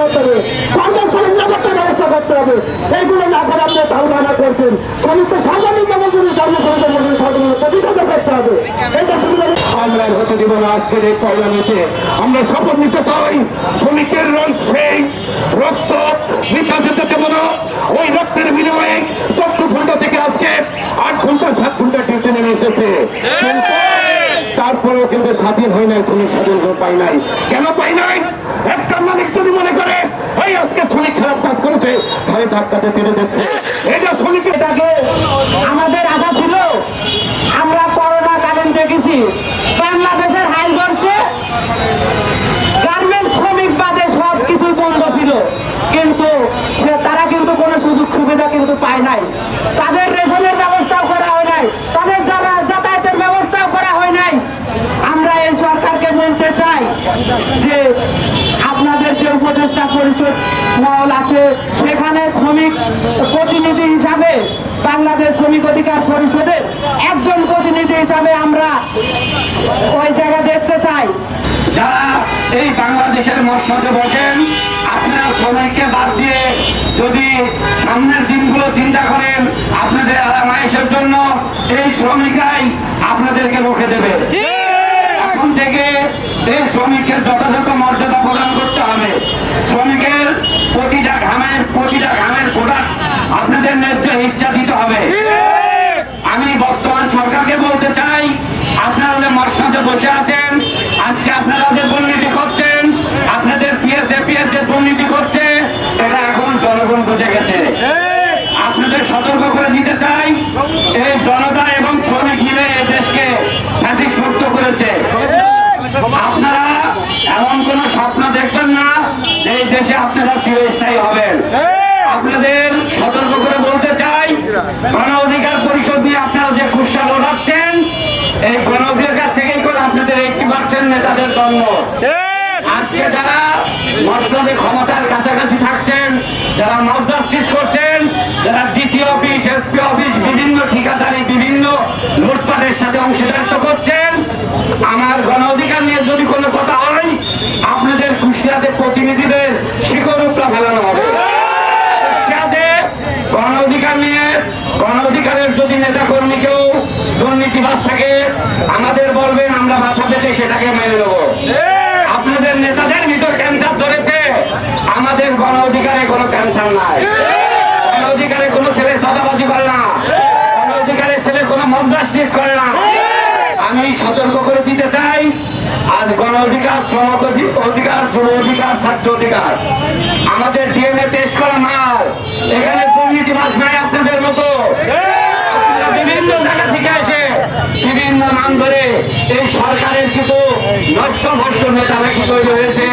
করতে হবে। কর্মস্থলের নিরাপত্তার ব্যবস্থা করতে হবে। এইগুলো না করে আপনি ধারণা করছেন। শ্রমিককে সর্বনিম্ন মজুরি কর্মশ্রমিকের মজুরি সর্বনিম্ন করতে হবে। এটা সুবিধা আমরা হতে দিব না আজকের এই পয়লা আমরা শপথ নিতে চাই। শ্রমিকের সেই। রক্ত বৃথা যেতে দেব না। ওই রক্তের বিনিময়ে চব্বিশ ঘণ্টা থেকে আজকে আট ঘণ্টা, সাত ঘণ্টা ডিউটি নেমে এসেছে। কিন্তু স্বাধীন হয় নাই শ্রমিক স্বাধীন পাই নাই। কেন পাই নাই? একটা মালিক যদি মনে করে, এই আজকে শ্রমিক খারাপ কাজ করেছে ঘরে ধাক্কাতে তেড়ে দিচ্ছে এটা শ্রমিকের এটাকে আমাদের আশা ছিল, আমরা করোনা কালীন দেখেছি। বাংলাদেশের হাল করছে গার্মেন্ট শ্রমিক বাদে সব কিছুই বন্ধ ছিল। কিন্তু সে তারা কিন্তু কোনো সুযোগ সুবিধা কিন্তু পায় নাই তাদের রেশনের ব্যবস্থাও করা হয় নাই তাদের যারা যাতায়াতের ব্যবস্থাও করা হয় নাই আমরা এই সরকারকে বলতে চাই যে আপনাদের যে উপদেষ্টা পরিষদ মহল আছে। সেখানে শ্রমিক প্রতিনিধি হিসাবে বাংলাদেশ শ্রমিক অধিকার পরিষদের একজন প্রতিনিধি হিসাবে আমরা ওই জায়গা দেখতে চাই। যারা এই বাংলাদেশের মসনদে বসেন আপনারা শ্রমিককে বাদ দিয়ে যদি সামনের দিনগুলো চিন্তা করেন আপনাদের আরামায়েশের জন্য এই শ্রমিকাই আপনাদেরকে রুখে দেবে। এখন থেকে এই শ্রমিকের যথাযথ মর্যাদা প্রদান করতে হবে শ্রমিকের প্রতিটা ঘামের প্রতিটা ঘামের কোটা আপনাদের ন্যায্য ইচ্ছা দিতে হবে আমি বর্তমান সরকারকে বলতে চাই আপনারা যে মসনদে বসে আছেন আজকে আপনারা যে দুর্নীতি করছেন আপনাদের পিএসএ পিএস যে দুর্নীতি করছে এটা এখন জনগণ বুঝে গেছে আপনাদের সতর্ক করে দিতে চাই এই জনতা এবং শ্রমিক মিলে এই দেশকে ফ্যাসিস মুক্ত করেছে আপনারা এমন কোন স্বপ্ন দেখবেন না যে এই দেশে আপনারা চিরস্থায়ী হবেন। আপনাদের সতর্ক করে বলতে চাই গণ অধিকার পরিষদ নিয়ে আপনারা যে কুৎসাল ওঠাচ্ছেন এই গণ অধিকার থেকেই করে আপনাদের একটি পাচ্ছেন নেতাদের জন্ম। আজকে যারা মসনদে ক্ষমতার কাছাকাছি থাকছেন যারা মব জাস্টিস করছেন যারা ডিসি অফিস এসপি অফিস বিভিন্ন ঠিকাদারি বিভিন্ন লুটপাটের সাথে অংশীদারিত্ব করছেন আমার গণ অধিকার নিয়ে যদি কোনো কথা হয় আপনাদের কুষ্টিয়াতে প্রতিনিধিদের শিকড় উপরা ফেলানো হবে যাতে গণ অধিকার নিয়ে গণ অধিকারের যদি নেতা কর্মী কেউ দুর্নীতিবাদ থাকে আমাদের বলবেন আমরা মাথা পেতে সেটাকে মেনে নেব। আপনাদের নেতাদের ভিতর ক্যান্সার ধরেছে। আমাদের গণ অধিকারে কোনো ক্যান্সার নাই। গণ অধিকারে কোনো ছেলে সদাবাজি করে না। গণ অধিকারে ছেলে কোনো মন্দাস্টিস করে না। আমি সতর্ক করে দিতে চাই আজ গণ অধিকার শ্রম অধিকার যুব অধিকার ছাত্র অধিকার। আমাদের ডিএনএ টেস্ট করা মাল এখানে দুর্নীতিবাজ নাই আপনাদের মতো আপনারা বিভিন্ন জায়গা থেকে এসে বিভিন্ন নাম ধরে এই সরকারের কিছু নষ্ট ভষ্ট নেতারা কি তৈরি হয়েছে?